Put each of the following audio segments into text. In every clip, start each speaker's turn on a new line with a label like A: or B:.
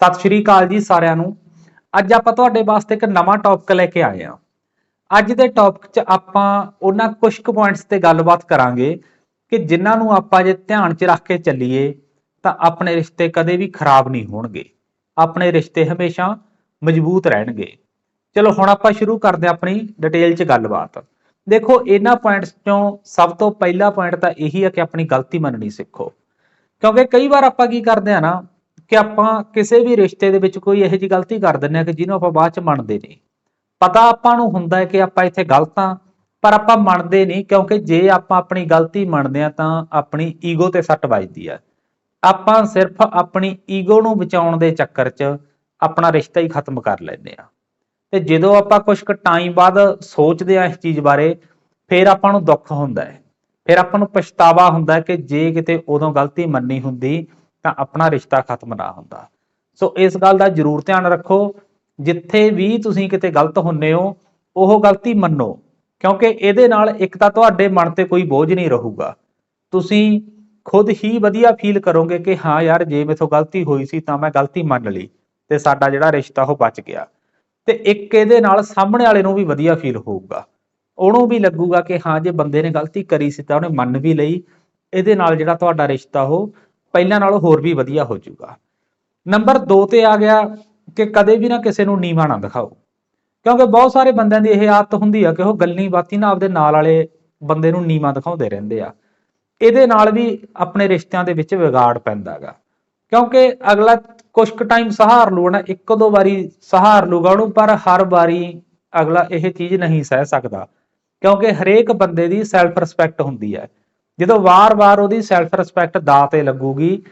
A: ਸਤਿ ਸ਼੍ਰੀ ਅਕਾਲ ਜੀ ਸਾਰਿਆਂ ਨੂੰ। ਅੱਜ ਆਪਾਂ ਤੁਹਾਡੇ ਵਾਸਤੇ ਇੱਕ ਨਵਾਂ ਟੌਪਿਕ ਲੈ ਕੇ ਆਏ ਹਾਂ। ਅੱਜ ਦੇ ਟੌਪਿਕ 'ਚ ਆਪਾਂ ਉਹਨਾਂ ਕੁਝ ਕੁ ਪੁਆਇੰਟਸ ਤੇ ਗੱਲਬਾਤ ਕਰਾਂਗੇ ਕਿ ਜਿਨ੍ਹਾਂ ਨੂੰ ਆਪਾਂ ਜੇ ਧਿਆਨ 'ਚ ਰੱਖ ਕੇ ਚੱਲੀਏ, ਤਾਂ ਆਪਣੇ ਰਿਸ਼ਤੇ ਕਦੇ ਵੀ ਖਰਾਬ ਨਹੀਂ ਹੋਣਗੇ। ਆਪਣੇ ਰਿਸ਼ਤੇ ਹਮੇਸ਼ਾ ਮਜ਼ਬੂਤ ਰਹਿਣਗੇ। ਚਲੋ, ਹੁਣ ਆਪਾਂ ਸ਼ੁਰੂ ਕਰਦੇ ਹਾਂ ਆਪਣੀ ਡਿਟੇਲ 'ਚ ਗੱਲਬਾਤ। ਦੇਖੋ, ਇਹਨਾਂ ਪੁਆਇੰਟਸ 'ਚੋਂ ਸਭ ਤੋਂ ਪਹਿਲਾ ਪੁਆਇੰਟ ਤਾਂ ਇਹੀ ਹੈ ਕਿ ਆਪਣੀ ਗਲਤੀ ਮੰਨਣੀ ਸਿੱਖੋ। ਕਿਉਂਕਿ ਕਈ ਵਾਰ ਆਪਾਂ ਕੀ ਕਰਦੇ ਆ ਨਾ ਕਿ ਆਪਾਂ ਕਿਸੇ ਵੀ ਰਿਸ਼ਤੇ ਦੇ ਵਿੱਚ ਕੋਈ ਇਹੋ ਜਿਹੀ ਗਲਤੀ ਕਰ ਦਿੰਦੇ ਆ ਕਿ ਜਿਹਨੂੰ ਆਪਾਂ ਬਾਅਦ ਚ ਮੰਨਦੇ ਨਹੀਂ। ਪਤਾ ਆਪਾਂ ਨੂੰ ਹੁੰਦਾ ਹੈ ਕਿ ਆਪਾਂ ਇੱਥੇ ਗਲਤ ਆ ਪਰ ਆਪਾਂ ਮੰਨਦੇ ਨਹੀਂ, ਕਿਉਂਕਿ ਜੇ ਆਪਾਂ ਆਪਣੀ ਗਲਤੀ ਮੰਨਦੇ ਆ ਤਾਂ ਆਪਣੀ ਈਗੋ ਤੇ ਸੱਟ ਵੱਜਦੀ ਆ। ਆਪਾਂ ਸਿਰਫ ਆਪਣੀ ਈਗੋ ਨੂੰ ਬਚਾਉਣ ਦੇ ਚੱਕਰ 'ਚ ਆਪਣਾ ਰਿਸ਼ਤਾ ਹੀ ਖਤਮ ਕਰ ਲੈਂਦੇ ਆ ਤੇ ਜਦੋਂ ਆਪਾਂ ਕੁਝ ਕੁ ਟਾਈਮ ਬਾਅਦ ਸੋਚਦੇ ਆ ਇਸ ਚੀਜ਼ ਬਾਰੇ, ਫਿਰ ਆਪਾਂ ਨੂੰ ਦੁੱਖ ਹੁੰਦਾ ਹੈ। ਫਿਰ ਆਪਾਂ ਨੂੰ ਪਛਤਾਵਾ ਹੁੰਦਾ ਕਿ ਜੇ ਕਿਤੇ ਉਦੋਂ ਗਲਤੀ ਮੰਨੀ ਹੁੰਦੀ ਤਾਂ ਆਪਣਾ ਰਿਸ਼ਤਾ ਖਤਮ ਨਾ ਹੁੰਦਾ। ਸੋ ਇਸ ਗੱਲ ਦਾ ਜ਼ਰੂਰ ਧਿਆਨ ਰੱਖੋ। ਜਿੱਥੇ ਵੀ ਤੁਸੀਂ ਕਿਤੇ ਗਲਤ ਹੁੰਨੇ ਹੋ, ਉਹ ਗਲਤੀ ਮੰਨੋ। ਕਿਉਂਕਿ ਇਹਦੇ ਨਾਲ ਇੱਕ ਤਾਂ ਤੁਹਾਡੇ ਮਨ ਤੇ ਕੋਈ ਬੋਝ ਨਹੀਂ ਰਹੂਗਾ। ਤੁਸੀਂ ਖੁਦ ਹੀ ਵਧੀਆ ਫੀਲ ਕਰੋਗੇ ਕਿ ਹਾਂ ਯਾਰ, ਜੇ ਮੇਥੋਂ ਗਲਤੀ ਹੋਈ ਸੀ ਤਾਂ ਮੈਂ ਗਲਤੀ ਮੰਨ ਲਈ ਤੇ ਸਾਡਾ ਜਿਹੜਾ ਰਿਸ਼ਤਾ ਉਹ ਬਚ ਗਿਆ। ਤੇ ਇੱਕ ਇਹਦੇ ਨਾਲ ਸਾਹਮਣੇ ਵਾਲੇ ਨੂੰ ਵੀ ਵਧੀਆ ਫੀਲ ਹੋਊਗਾ। ਉਹਨੂੰ ਵੀ ਲੱਗੂਗਾ ਕਿ ਹਾਂ, ਜੇ ਬੰਦੇ ਨੇ ਗਲਤੀ ਕਰੀ ਸੀ ਤਾਂ ਉਹਨੇ ਮੰਨ ਵੀ ਲਈ। ਇਹਦੇ ਨਾਲ ਜਿਹੜਾ ਤੁਹਾਡਾ ਰਿਸ਼ਤਾ ਉਹ ਪਹਿਲਾਂ ਨਾਲੋਂ ਹੋਰ ਵੀ ਵਧੀਆ ਹੋ ਜਾਊਗਾ। ਨੰਬਰ 2 ਤੇ ਆ ਗਿਆ ਕਿ ਕਦੇ ਵੀ ਨਾ ਕਿਸੇ ਨੂੰ ਨੀਵਾਂ ਨਾ ਦਿਖਾਓ। ਕਿਉਂਕਿ ਬਹੁਤ ਸਾਰੇ ਬੰਦਿਆਂ ਦੀ ਇਹ ਆਦਤ ਹੁੰਦੀ ਆ ਕਿ ਉਹ ਗੱਲੀ ਬਾਤੀ ਨਾ ਆਪਦੇ ਨਾਲ ਵਾਲੇ ਬੰਦੇ ਨੂੰ ਨੀਵਾਂ ਦਿਖਾਉਂਦੇ ਰਹਿੰਦੇ ਆ। ਇਹਦੇ ਨਾਲ ਵੀ ਆਪਣੇ ਰਿਸ਼ਤਿਆਂ ਦੇ ਵਿੱਚ ਵਿਗਾੜ ਪੈਂਦਾਗਾ। ਕਿਉਂਕਿ ਅਗਲਾ ਕੁਝ ਕੁ ਟਾਈਮ ਸਹਾਰ ਲੂ ਨਾ ਇੱਕ ਦੋ ਵਾਰੀ ਸਹਾਰ ਲੂਗਾ ਉਹਨੂੰ, ਪਰ ਹਰ ਵਾਰੀ ਅਗਲਾ ਇਹ ਚੀਜ਼ ਨਹੀਂ ਸਹਿ ਸਕਦਾ। ਕਿਉਂਕਿ ਹਰੇਕ ਬੰਦੇ ਦੀ ਸੈਲਫ ਰਿਸਪੈਕਟ ਹੁੰਦੀ ਹੈ ਜਦੋਂ ਵਾਰ-ਵਾਰ ਉਹਦੀ ਸੈਲਫ ਰਿਸਪੈਕਟ ਦਾ ਤੇ ਲੱਗੂਗੀ,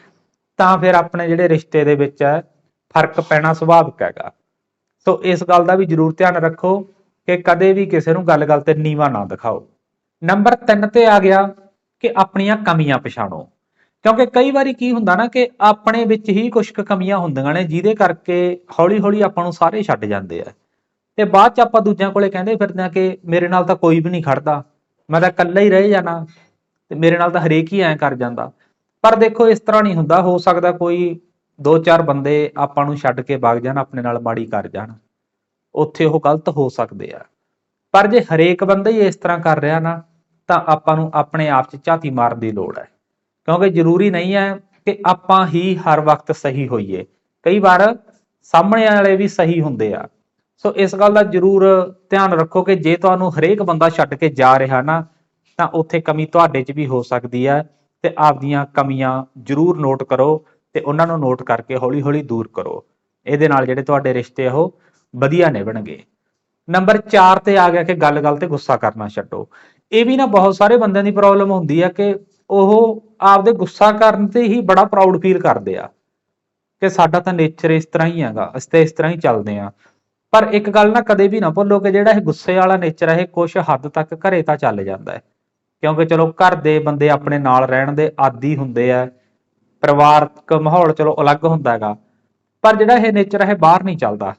A: ਤਾਂ ਫਿਰ ਆਪਣੇ ਜਿਹੜੇ ਰਿਸ਼ਤੇ ਦੇ ਵਿੱਚ ਹੈ, ਫ਼ਰਕ ਪੈਣਾ ਸੁਭਾਵਿਕ ਹੈਗਾ। ਸੋ ਇਸ ਗੱਲ ਦਾ ਵੀ ਜ਼ਰੂਰ ਧਿਆਨ ਰੱਖੋ ਕਿ ਕਦੇ ਵੀ ਕਿਸੇ ਨੂੰ ਗੱਲ-ਗੱਲ ਤੇ ਨੀਵਾ ਨਾ ਦਿਖਾਓ। ਨੰਬਰ 3 ਤੇ ਆ ਗਿਆ ਕਿ ਆਪਣੀਆਂ ਕਮੀਆਂ ਪਛਾਣੋ। ਕਿਉਂਕਿ ਕਈ ਵਾਰੀ ਕੀ ਹੁੰਦਾ ਨਾ ਕਿ ਆਪਣੇ ਵਿੱਚ ਹੀ ਕੁਝ ਕੁ ਕਮੀਆਂ ਹੁੰਦੀਆਂ ਨੇ, ਜਿਹਦੇ ਕਰਕੇ ਹੌਲੀ-ਹੌਲੀ ਆਪਾਂ ਨੂੰ ਸਾਰੇ ਛੱਡ ਜਾਂਦੇ ਆ। ਤੇ ਬਾਅਦ ਚ ਆਪਾਂ ਦੂਜਿਆਂ ਕੋਲੇ ਕਹਿੰਦੇ ਫਿਰਦੇ ਆ ਕਿ ਮੇਰੇ ਨਾਲ ਤਾਂ ਕੋਈ ਵੀ ਨਹੀਂ ਖੜਦਾ, ਮੈਂ ਤਾਂ ਇਕੱਲਾ ਹੀ ਰਹਿ ਜਾਣਾ। ਤੇ ਮੇਰੇ ਨਾਲ ਤਾਂ ਹਰੇਕ ਹੀ ਐਂ ਕਰ ਜਾਂਦਾ। ਪਰ ਦੇਖੋ, ਇਸ ਤਰ੍ਹਾਂ ਨਹੀਂ ਹੁੰਦਾ। ਹੋ ਸਕਦਾ ਕੋਈ ਦੋ ਚਾਰ ਬੰਦੇ ਆਪਾਂ ਨੂੰ ਛੱਡ ਕੇ ਵਗ ਜਾਣ, ਆਪਣੇ ਨਾਲ ਮਾੜੀ ਕਰ ਜਾਣ। ਉੱਥੇ ਉਹ ਗਲਤ ਹੋ ਸਕਦੇ ਆ। ਪਰ ਜੇ ਹਰੇਕ ਬੰਦਾ ਹੀ ਇਸ ਤਰ੍ਹਾਂ ਕਰ ਰਿਹਾ ਨਾ, ਤਾਂ ਆਪਾਂ ਨੂੰ ਆਪਣੇ ਆਪ 'ਚ ਝਾਤੀ ਮਾਰਨ ਦੀ ਲੋੜ ਹੈ। ਕਿਉਂਕਿ ਜ਼ਰੂਰੀ ਨਹੀਂ ਹੈ ਕਿ ਆਪਾਂ ਹੀ ਹਰ ਵਕਤ ਸਹੀ ਹੋਈਏ। ਕਈ ਵਾਰ ਸਾਹਮਣੇ ਵਾਲੇ ਵੀ ਸਹੀ ਹੁੰਦੇ ਆ। ਸੋ ਇਸ ਗੱਲ ਦਾ ਜ਼ਰੂਰ ਧਿਆਨ ਰੱਖੋ ਕਿ ਜੇ ਤੁਹਾਨੂੰ ਹਰੇਕ ਬੰਦਾ ਛੱਡ ਕੇ ਜਾ ਰਿਹਾ ਨਾ ਤਾਂ ਉੱਥੇ ਕਮੀ ਤੁਹਾਡੇ 'ਚ ਵੀ ਹੋ ਸਕਦੀ ਹੈ ਤੇ ਆਪਦੀਆਂ ਕਮੀਆਂ ਜ਼ਰੂਰ ਨੋਟ ਕਰੋ ਤੇ ਉਹਨਾਂ ਨੂੰ ਨੋਟ ਕਰਕੇ ਹੌਲੀ-ਹੌਲੀ ਦੂਰ ਕਰੋ। ਇਹਦੇ ਨਾਲ ਜਿਹੜੇ ਤੁਹਾਡੇ ਰਿਸ਼ਤੇ ਆ ਉਹ ਵਧੀਆ ਨਿਭਣਗੇ। ਨੰਬਰ 4 ਤੇ ਆ ਗਿਆ ਕਿ ਗੱਲ-ਗੱਲ ਤੇ ਗੁੱਸਾ ਕਰਨਾ ਛੱਡੋ। ਇਹ ਵੀ ਨਾ ਬਹੁਤ ਸਾਰੇ ਬੰਦਿਆਂ ਦੀ ਪ੍ਰੋਬਲਮ ਹੁੰਦੀ ਆ ਕਿ ਉਹ ਆਪਦੇ ਗੁੱਸਾ ਕਰਨ ਤੇ ਹੀ ਬੜਾ ਪ੍ਰਾਊਡ ਫੀਲ ਕਰਦੇ ਆ ਕਿ ਸਾਡਾ ਤਾਂ ਨੇਚਰ ਇਸ ਤਰ੍ਹਾਂ ਹੀ ਹੈਗਾ, ਅਸੀਂ ਤਾਂ ਇਸ ਤਰ੍ਹਾਂ ਹੀ ਚੱਲਦੇ ਆ। ਪਰ ਇੱਕ ਗੱਲ ਨਾ ਕਦੇ ਵੀ ਨਾ ਭੁੱਲੋ ਕਿ ਜਿਹੜਾ ਇਹ ਗੁੱਸੇ ਵਾਲਾ ਨੇਚਰ ਹੈ ਇਹ ਕੁਝ ਹੱਦ ਤੱਕ ਘਰੇ ਤਾਂ ਚੱਲ ਜਾਂਦਾ ਹੈ। ਕਿਉਂਕਿ ਚਲੋ ਘਰ ਦੇ ਬੰਦੇ ਆਪਣੇ ਨਾਲ ਰਹਿਣ ਦੇ ਆਦੀ ਹੁੰਦੇ ਆ, ਪਰਿਵਾਰਕ ਮਾਹੌਲ ਚਲੋ ਅਲੱਗ ਹੁੰਦਾ ਹੈਗਾ, ਪਰ ਜਿਹੜਾ ਇਹ ਨੇਚਰ ਹੈ ਬਾਹਰ ਨਹੀਂ ਚੱਲਦਾ।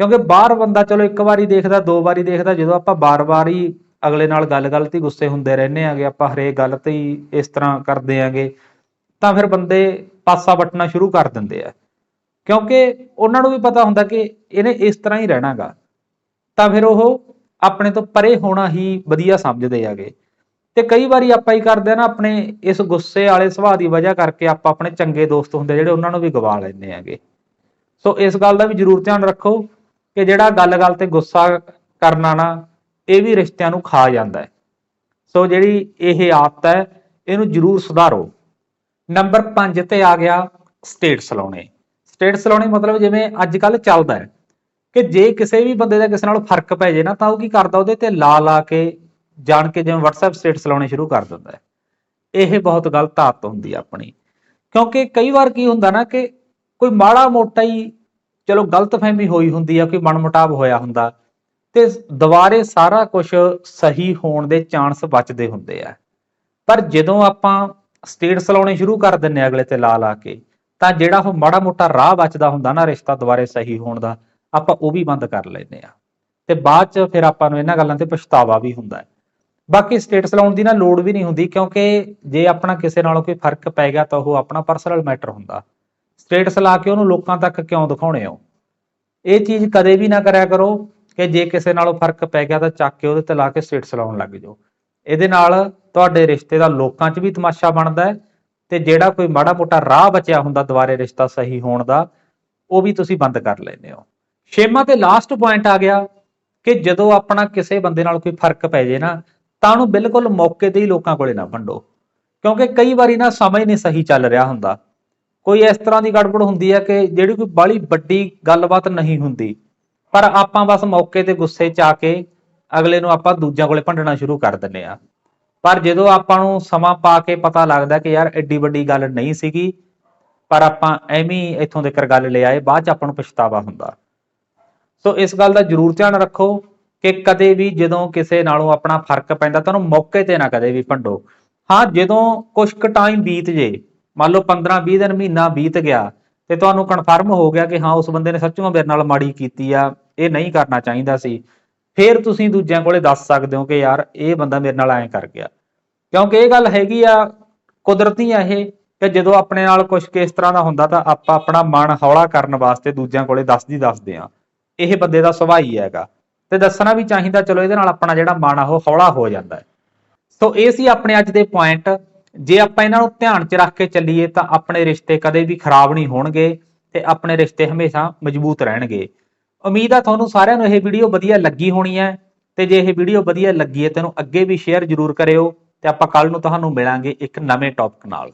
A: ਕਿਉਂਕਿ ਬਾਹਰ ਬੰਦਾ ਚਲੋ ਇੱਕ ਵਾਰੀ ਦੇਖਦਾ, ਦੋ ਵਾਰੀ ਦੇਖਦਾ, ਜਦੋਂ ਆਪਾਂ ਬਾਰ-ਬਾਰ ਹੀ ਅਗਲੇ ਨਾਲ ਗੱਲ-ਗੱਲ ਤੇ ਹੀ ਗੁੱਸੇ ਹੁੰਦੇ ਰਹਿੰਦੇ ਆਗੇ, ਆਪਾਂ ਹਰੇਕ ਗੱਲ ਤੇ ਹੀ ਇਸ ਤਰ੍ਹਾਂ ਕਰਦੇ ਆਗੇ, ਤਾਂ ਫਿਰ ਬੰਦੇ ਪਾਸਾ ਵੱਟਣਾ ਸ਼ੁਰੂ ਕਰ ਦਿੰਦੇ ਆ। ਕਿਉਂਕਿ ਉਹਨਾਂ ਨੂੰ ਵੀ ਪਤਾ ਹੁੰਦਾ ਕਿ ਇਹਨੇ ਇਸ ਤਰ੍ਹਾਂ ਹੀ ਰਹਿਣਾਗਾ। ਤਾਂ ਫਿਰ ਉਹ ਆਪਣੇ ਤੋਂ ਪਰੇ ਹੋਣਾ ਹੀ ਵਧੀਆ ਸਮਝਦੇ ਆਗੇ। ਤੇ ਕਈ ਵਾਰੀ ਆਪਾਂ ਹੀ ਕਰਦੇ ਆ ਨਾ, ਆਪਣੇ ਇਸ ਗੁੱਸੇ ਵਾਲੇ ਸੁਭਾਅ ਦੀ ਵਜ੍ਹਾ ਕਰਕੇ ਆਪਾਂ ਆਪਣੇ ਚੰਗੇ ਦੋਸਤ ਹੁੰਦੇ ਜਿਹੜੇ ਉਹਨਾਂ ਨੂੰ ਵੀ ਗਵਾ ਲੈਂਦੇ ਆਗੇ ਸੋ ਇਸ ਗੱਲ ਦਾ ਵੀ ਜ਼ਰੂਰ ਧਿਆਨ ਰੱਖੋ ਕਿ ਜਿਹੜਾ ਗੱਲ-ਗੱਲ ਤੇ ਗੁੱਸਾ ਕਰਨਾ ਨਾ, ਇਹ ਵੀ ਰਿਸ਼ਤਿਆਂ ਨੂੰ ਖਾ ਜਾਂਦਾ ਹੈ। ਸੋ ਜਿਹੜੀ ਇਹ ਆਦਤ ਹੈ, ਇਹਨੂੰ ਜ਼ਰੂਰ ਸੁਧਾਰੋ। ਨੰਬਰ 5 ਤੇ ਆ ਗਿਆ ਸਟੇਟਸ ਲਾਉਣੇ ਸਟੇਟਸ ਲਾਉਣੇ ਮਤਲਬ ਜਿਵੇਂ ਅੱਜ ਕੱਲ ਚੱਲਦਾ ਹੈ ਕਿ ਜੇ ਕਿਸੇ ਵੀ ਬੰਦੇ ਦਾ ਕਿਸੇ ਨਾਲ ਫ਼ਰਕ ਪੈ ਜੇ ਨਾ, ਤਾਂ ਉਹ ਕੀ ਕਰਦਾ ਉਹਦੇ ਤੇ ਲਾ ਲਾ ਕੇ ਜਾਣ ਕੇ ਜਿਵੇਂ WhatsApp ਸਟੇਟਸ ਲਾਉਣੇ ਸ਼ੁਰੂ ਕਰ ਦਿੰਦਾ ਹੈ। ਇਹ ਬਹੁਤ ਗਲਤ ਆਦਤ ਹੁੰਦੀ ਹੈ ਆਪਣੀ। ਕਿਉਂਕਿ ਕਈ ਵਾਰ ਕੀ ਹੁੰਦਾ ਨਾ ਕਿ ਕੋਈ ਮਾੜਾ ਮੋਟਾ ਹੀ ਚਲੋ ਗਲਤਫਹਿਮੀ ਹੋਈ ਹੁੰਦੀ ਆ, ਕੋਈ ਮਨਮੁਟਾਵ ਹੋਇਆ ਹੁੰਦਾ, ਤੇ ਦੁਬਾਰੇ ਸਾਰਾ ਕੁਝ ਸਹੀ ਹੋਣ ਦੇ ਚਾਂਸ ਬਚਦੇ ਹੁੰਦੇ ਆ। ਪਰ ਜਦੋਂ ਆਪਾਂ ਸਟੇਟਸ ਲਾਉਣੇ ਸ਼ੁਰੂ ਕਰ ਦਿੰਨੇ ਆ ਅਗਲੇ ਤੇ ਲਾ ਲਾ ਕੇ, ਤਾਂ ਜਿਹੜਾ ਉਹ ਮਾੜਾ ਮੋਟਾ ਰਾਹ ਬਚਦਾ ਹੁੰਦਾ ਨਾ ਰਿਸ਼ਤਾ ਦੁਬਾਰੇ ਸਹੀ ਹੋਣ ਦਾ, ਆਪਾਂ ਉਹ ਵੀ ਬੰਦ ਕਰ ਲੈਂਦੇ ਆ ਤੇ ਬਾਅਦ ਚ ਫਿਰ ਆਪਾਂ ਨੂੰ ਇਹਨਾਂ ਗੱਲਾਂ ਤੇ ਪਛਤਾਵਾ ਵੀ ਹੁੰਦਾ ਹੈ। ਬਾਕੀ ਸਟੇਟਸ ਲਾਉਣ ਦੀ ਨਾ ਲੋੜ ਵੀ ਨਹੀਂ ਹੁੰਦੀ, ਕਿਉਂਕਿ ਜੇ ਆਪਣਾ ਕਿਸੇ ਨਾਲੋਂ ਕੋਈ ਫ਼ਰਕ ਪੈ ਗਿਆ ਤਾਂ ਉਹ ਆਪਣਾ ਪਰਸਨਲ ਮੈਟਰ ਹੁੰਦਾ। ਸਟੇਟਸ ਲਾ ਕੇ ਉਹਨੂੰ ਲੋਕਾਂ ਤੱਕ ਕਿਉਂ ਦਿਖਾਉਣੇ ਹੋ? ਇਹ ਚੀਜ਼ ਕਦੇ ਵੀ ਨਾ ਕਰਿਆ ਕਰੋ ਕਿ ਜੇ ਕਿਸੇ ਨਾਲੋਂ ਫ਼ਰਕ ਪੈ ਗਿਆ ਤਾਂ ਚੱਕ ਕੇ ਉਹਦੇ ਤੇ ਲਾ ਕੇ ਸਟੇਟਸ ਲਾਉਣ ਲੱਗ ਜਾਓ। ਇਹਦੇ ਨਾਲ ਤੁਹਾਡੇ ਰਿਸ਼ਤੇ ਦਾ ਲੋਕਾਂ 'ਚ ਵੀ ਤਮਾਸ਼ਾ ਬਣਦਾ ਹੈ ਤੇ ਜਿਹੜਾ ਕੋਈ ਮਾੜਾ ਮੋਟਾ ਰਾਹ ਬਚਿਆ ਹੁੰਦਾ ਦੁਬਾਰੇ ਰਿਸ਼ਤਾ ਸਹੀ ਹੋਣ ਦਾ, ਉਹ ਵੀ ਤੁਸੀਂ ਬੰਦ ਕਰ ਲੈਂਦੇ ਹੋ। ਛੇਵਾਂ ਤੇ ਲਾਸਟ ਪੁਆਇੰਟ ਆ ਗਿਆ ਕਿ ਜਦੋਂ ਆਪਣਾ ਕਿਸੇ ਬੰਦੇ ਨਾਲ ਕੋਈ ਫ਼ਰਕ ਪੈ ਜੇ ਨਾ ਤਾਂ ਉਹਨੂੰ ਬਿਲਕੁਲ ਮੌਕੇ ਤੇ ਹੀ ਲੋਕਾਂ ਕੋਲੇ ਨਾ ਵੰਡੋ। ਕਿਉਂਕਿ ਕਈ ਵਾਰੀ ਨਾ ਸਮਝ ਨਹੀਂ ਸਹੀ ਚੱਲ ਰਿਹਾ ਹੁੰਦਾ। ਕੋਈ ਇਸ ਤਰ੍ਹਾਂ ਦੀ ਗੜਬੜ ਹੁੰਦੀ ਹੈ ਕਿ ਜਿਹੜੀ ਕੋਈ ਬਾਲੀ ਵੱਡੀ ਗੱਲਬਾਤ ਨਹੀਂ ਹੁੰਦੀ। ਪਰ ਆਪਾਂ ਬਸ ਮੌਕੇ ਤੇ ਗੁੱਸੇ 'ਚ ਆ ਕੇ ਅਗਲੇ ਨੂੰ ਆਪਾਂ ਦੂਜਿਆਂ ਕੋਲੇ ਭੰਡਣਾ ਸ਼ੁਰੂ ਕਰ ਦਿੰਨੇ ਆ ਪਰ ਜਦੋਂ ਆਪਾਂ ਨੂੰ ਸਮਾਂ ਪਾ ਕੇ ਪਤਾ ਲੱਗਦਾ ਕਿ ਯਾਰ ਐਡੀ ਵੱਡੀ ਗੱਲ ਨਹੀਂ ਸੀਗੀ, ਪਰ ਆਪਾਂ ਐਵੇਂ ਇੱਥੋਂ ਦੇ ਕਰ ਗੱਲ ਲੈ ਆਏ, ਬਾਅਦ ਚ ਆਪਾਂ ਨੂੰ ਪਛਤਾਵਾ ਹੁੰਦਾ। ਸੋ ਇਸ ਗੱਲ ਦਾ ਜ਼ਰੂਰ ਧਿਆਨ ਰੱਖੋ। ਕਿ ਕਦੇ ਵੀ ਜਦੋਂ ਕਿਸੇ ਨਾਲੋਂ ਆਪਣਾ ਫ਼ਰਕ ਪੈਂਦਾ ਤਾਂ ਉਹਨੂੰ ਮੌਕੇ ਤੇ ਨਾ ਕਦੇ ਵੀ ਭੰਡੋ। ਹਾਂ, ਜਦੋਂ ਕੁਝ ਕੁ ਟਾਈਮ ਬੀਤ ਜੇ, ਮੰਨ ਲਓ 15 20 ਦਿਨ ਮਹੀਨਾ ਬੀਤ ਗਿਆ ਤੇ ਤੁਹਾਨੂੰ ਕਨਫਰਮ ਹੋ ਗਿਆ ਕਿ ਹਾਂ, ਉਸ ਬੰਦੇ ਨੇ ਸੱਚੋਂ ਮੇਰੇ ਨਾਲ ਮਾੜੀ ਕੀਤੀ ਆ, ਇਹ ਨਹੀਂ ਕਰਨਾ ਚਾਹੀਦਾ ਸੀ, ਫਿਰ ਤੁਸੀਂ ਦੂਜਿਆਂ ਕੋਲੇ ਦੱਸ ਸਕਦੇ ਹੋ ਕਿ ਯਾਰ ਇਹ ਬੰਦਾ ਮੇਰੇ ਨਾਲ ਐਂ ਕਰ ਗਿਆ। ਕਿਉਂਕਿ ਇਹ ਗੱਲ ਹੈਗੀ ਆ, ਕੁਦਰਤੀ ਆ ਇਹ, ਕਿ ਜਦੋਂ ਆਪਣੇ ਨਾਲ ਕੁਝ ਕਿਸ ਤਰ੍ਹਾਂ ਦਾ ਹੁੰਦਾ ਤਾਂ ਆਪਾਂ ਆਪਣਾ ਮਨ ਹੌਲਾ ਕਰਨ ਵਾਸਤੇ ਦੂਜਿਆਂ ਕੋਲੇ ਦੱਸਦੀ ਦੱਸਦੇ ਆ। ਇਹ ਬੰਦੇ ਦਾ ਸੁਭਾਅ ਹੀ ਹੈਗਾ। ਤੇ ਦੱਸਣਾ ਵੀ ਚਾਹੀਦਾ, ਚਲੋ ਇਹਦੇ ਨਾਲ ਆਪਣਾ ਜਿਹੜਾ ਮਨ ਆ ਉਹ ਹੌਲਾ ਹੋ ਜਾਂਦਾ ਹੈ। ਸੋ ਇਹ ਸੀ ਆਪਣੇ ਅੱਜ ਦੇ ਪੁਆਇੰਟ ਜੇ ਆਪਾਂ ਇਹਨਾਂ ਨੂੰ ਧਿਆਨ 'ਚ ਰੱਖ ਕੇ ਚੱਲੀਏ ਤਾਂ ਆਪਣੇ ਰਿਸ਼ਤੇ ਕਦੇ ਵੀ ਖਰਾਬ ਨਹੀਂ ਹੋਣਗੇ ਤੇ ਆਪਣੇ ਰਿਸ਼ਤੇ ਹਮੇਸ਼ਾ ਮਜ਼ਬੂਤ ਰਹਿਣਗੇ। ਉਮੀਦ ਆ ਤੁਹਾਨੂੰ ਸਾਰਿਆਂ ਨੂੰ ਇਹ ਵੀਡੀਓ ਵਧੀਆ ਲੱਗੀ ਹੋਣੀ ਹੈ ਤੇ ਜੇ ਇਹ ਵੀਡੀਓ ਵਧੀਆ ਲੱਗੀ ਹੈ ਤਾਂ ਇਹਨੂੰ ਅੱਗੇ ਵੀ ਸ਼ੇਅਰ ਜ਼ਰੂਰ ਕਰਿਓ ਤੇ ਆਪਾਂ ਕੱਲ ਨੂੰ ਤੁਹਾਨੂੰ ਮਿਲਾਂਗੇ ਇੱਕ ਨਵੇਂ ਟੌਪਿਕ ਨਾਲ।